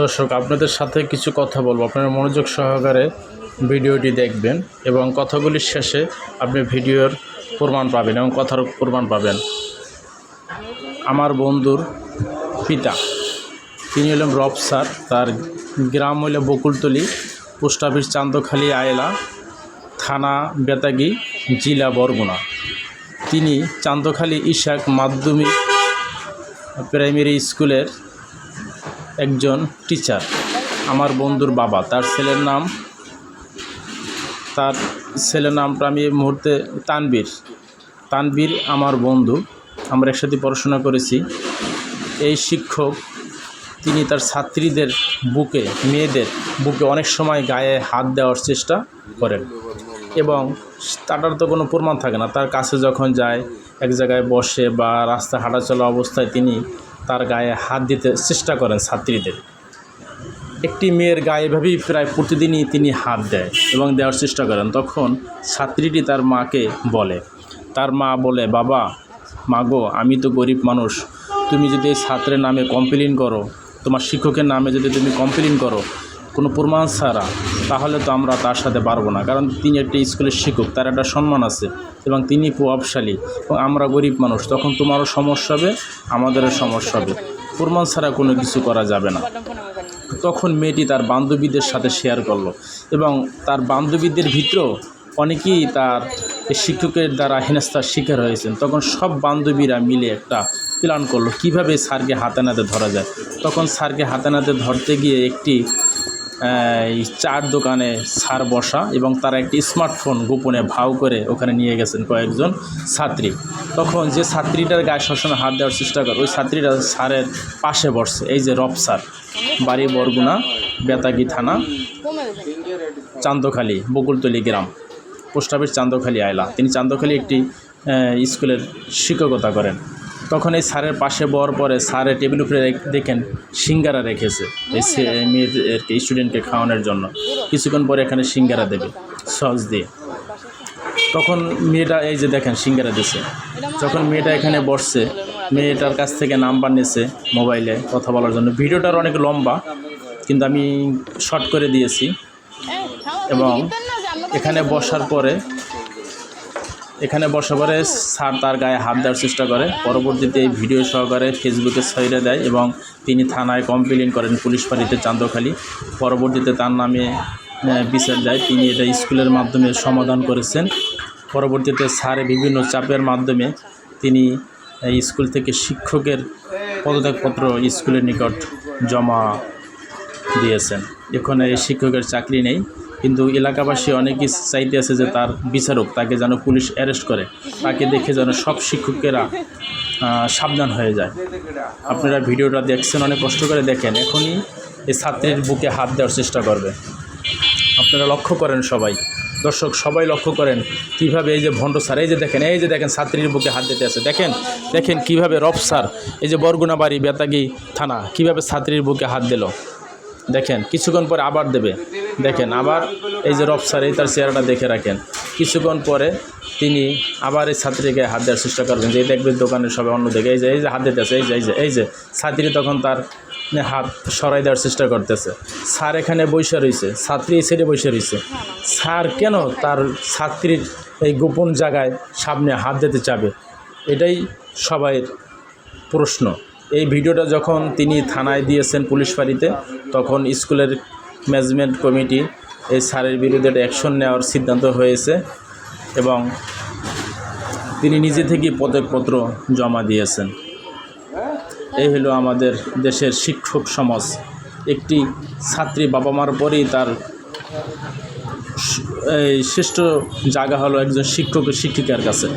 দর্শক, আপনাদের সাথে কিছু কথা বলব। আপনারা মনোযোগ সহকারে ভিডিওটি দেখবেন এবং কথাগুলির শেষে আপনি ভিডিওর প্রমাণ পাবেন এবং কথার প্রমাণ পাবেন। আমার বন্ধুর পিতা, তিনি হলেন রব স্যার। তার গ্রাম হইল বকুলতলি, পোস্ট অফিস চান্দখালি, আয়লা থানা, বেতাগি, জিলা বরগুনা। তিনি চান্দখালি ইশাক মাধ্যমিক প্রাইমারি স্কুলের একজন টিচার আমার বন্ধুর বাবা। তার ছেলের নাম, তার ছেলের নামটা আমি এই মুহূর্তে তানবীর তানবীর আমার বন্ধু, আমরা একসাথে পড়াশোনা করেছি। এই শিক্ষক, তিনি তার ছাত্রীদের বুকে, মেয়েদের বুকে অনেক সময় গায়ে হাত দেওয়ার চেষ্টা করেন। এবং তাটার তো কোনো প্রমাণ থাকে না। তার কাছে যখন যায়, এক জায়গায় বসে বা রাস্তা হাঁটাচলা অবস্থায় তিনি তার গায়ে হাত দিতে চেষ্টা করেন ছাত্রীদের। একটি মেয়ের গায়ে এভাবেই প্রায় প্রতিদিনই তিনি হাত দেয় এবং দেওয়ার চেষ্টা করেন। তখন ছাত্রীটি তার মাকে বলে, তার মা বলে, বাবা মাগো আমি তো গরিব মানুষ। তুমি যদি এই ছাত্রের নামে কমপ্লেন করো, তোমার শিক্ষকের নামে যদি তুমি কমপ্লেন করো, কোনো প্রমাণ ছাড়া তাহলে তো আমরা তার সাথে পারব না। কারণ তিনি একটি স্কুলের শিক্ষক, তার একটা সম্মান আছে এবং তিনি প্রভাবশালী। এবং আমরা গরিব মানুষ, তখন তোমারও সমস্যা হবে, আমাদেরও সমস্যা হবে। প্রমাণ ছাড়া কোনো কিছু করা যাবে না। তখন মেয়েটি তার বান্ধবীদের সাথে শেয়ার করল এবং তার বান্ধবীদের ভিতরেও অনেকেই তার শিক্ষকের দ্বারা হেনস্থার শিকার হয়েছেন। তখন সব বান্ধবীরা মিলে একটা প্ল্যান করল, কীভাবে স্যারকে হাতে নাতে ধরা যায়। তখন স্যারকে হাতে নাতে ধরতে গিয়ে একটি চার দোকানে সার বসা এবং তারা একটি স্মার্টফোন গোপনে ভাও করে ওখানে নিয়ে গেছেন কয়েকজন ছাত্রী। তখন যে ছাত্রীটার গায়ে সবসময় হাত দেওয়ার চেষ্টা করে, ওই ছাত্রীটা স্যারের পাশে বসছে। এই যে রব স্যার, বাড়ি বরগুনা, বেতাগি থানা, চান্দখালি, বকুলতলি গ্রাম। Post office Chandkhali Ayla. তিনি চান্দখালি একটি স্কুলের শিক্ষকতা করেন। তখন এই স্যারের পাশে বর পরে স্যারের টেবিল উপরে দেখেন সিঙ্গারা রেখেছে এই সে- মেয়েদেরকে স্টুডেন্টকে খাওয়ানোর জন্য। কিছুক্ষণ পরে এখানে সিঙ্গারা দেবে সস দিয়ে। তখন মেয়েটা এই যে দেখেন সিঙ্গারা দিছে। যখন মেয়েটা এখানে বসছে মেয়েটার কাছ থেকে নাম্বার নিয়েছে মোবাইলে কথা বলার জন্য। ভিডিওটার অনেক লম্বা কিন্তু আমি শর্ট করে দিয়েছি। এবং এখানে বসার পরে এখানে বসার পরে স্যার তার গায়ে হাত দেওয়ার চেষ্টা করে। পরবর্তীতে এই ভিডিও সহকারে ফেসবুকে ছড়িয়ে দেয় এবং তিনি থানায় কমপ্লেন করেন পুলিশ ফাঁড়িতে চান্দখালি। পরবর্তীতে তার নামে বিচার দেয়। তিনি এটা স্কুলের মাধ্যমে সমাধান করেছেন। পরবর্তীতে স্যারে বিভিন্ন চাপের মাধ্যমে তিনি স্কুল থেকে শিক্ষকের পদত্যাগপত্র স্কুলের নিকট জমা দিয়েছেন। এখন এই শিক্ষকের চাকরি নেই। কিন্তু এলাকাবাসী অনেকেই চাইতে আছে যে তার বিচারক তাকে যেন পুলিশ অ্যারেস্ট করে, তাকে দেখে যেন সব শিক্ষকেরা সাবধান হয়ে যায়। আপনারা ভিডিওটা দেখছেন, অনেক কষ্ট করে দেখেন, এখনই এই ছাত্রীর বুকে হাত দেওয়ার চেষ্টা করবে। আপনারা লক্ষ্য করেন সবাই। দর্শক, সবাই লক্ষ্য করেন কীভাবে এই যে ভণ্ড স্যার, এই যে দেখেন, এই যে দেখেন ছাত্রীর বুকে হাত দিতে আছে। দেখেন দেখেন কীভাবে রব স্যার, এই যে বরগুনা বাড়ি বেতাগি থানা, কীভাবে ছাত্রীর বুকে হাত দিল। দেখেন, কিছুক্ষণ পরে আবার দেবে। দেখেন, আবার এই যে স্যার, এই তার চেহারাটা দেখে রাখেন। কিছুক্ষণ পরে তিনি আবার এই ছাত্রীকে হাত দেওয়ার চেষ্টা করবেন যে দেখবে দোকানের সবাই অন্য দিকে এই যে এই যে হাত দিতেছে, এই যে এই যে এই যে। ছাত্রী তখন তার হাত সরাই দেওয়ার চেষ্টা করতেছে। স্যার এখানে বসে রয়েছে ছাত্রী সাইডে বসে রয়েছে স্যার কেন তার ছাত্রীর এই গোপন জায়গায় সামনে হাত দিতে চাবে? এটাই সবাই প্রশ্ন। এই ভিডিওটা যখন তিনি থানায় দিয়েছেন পুলিশ ফাঁড়িতে, তখন স্কুলের ম্যানেজমেন্ট কমিটি এই স্যারের বিরুদ্ধে অ্যাকশন নেওয়ার সিদ্ধান্ত হয়েছে এবং তিনি নিজে থেকেই পদকপত্র জমা দিয়েছেন। এই হলো আমাদের দেশের শিক্ষক সমাজ। একটি ছাত্রী বাবা মার পরেই তার শ্রেষ্ঠ জায়গা হলো একজন শিক্ষক শিক্ষিকার কাছে।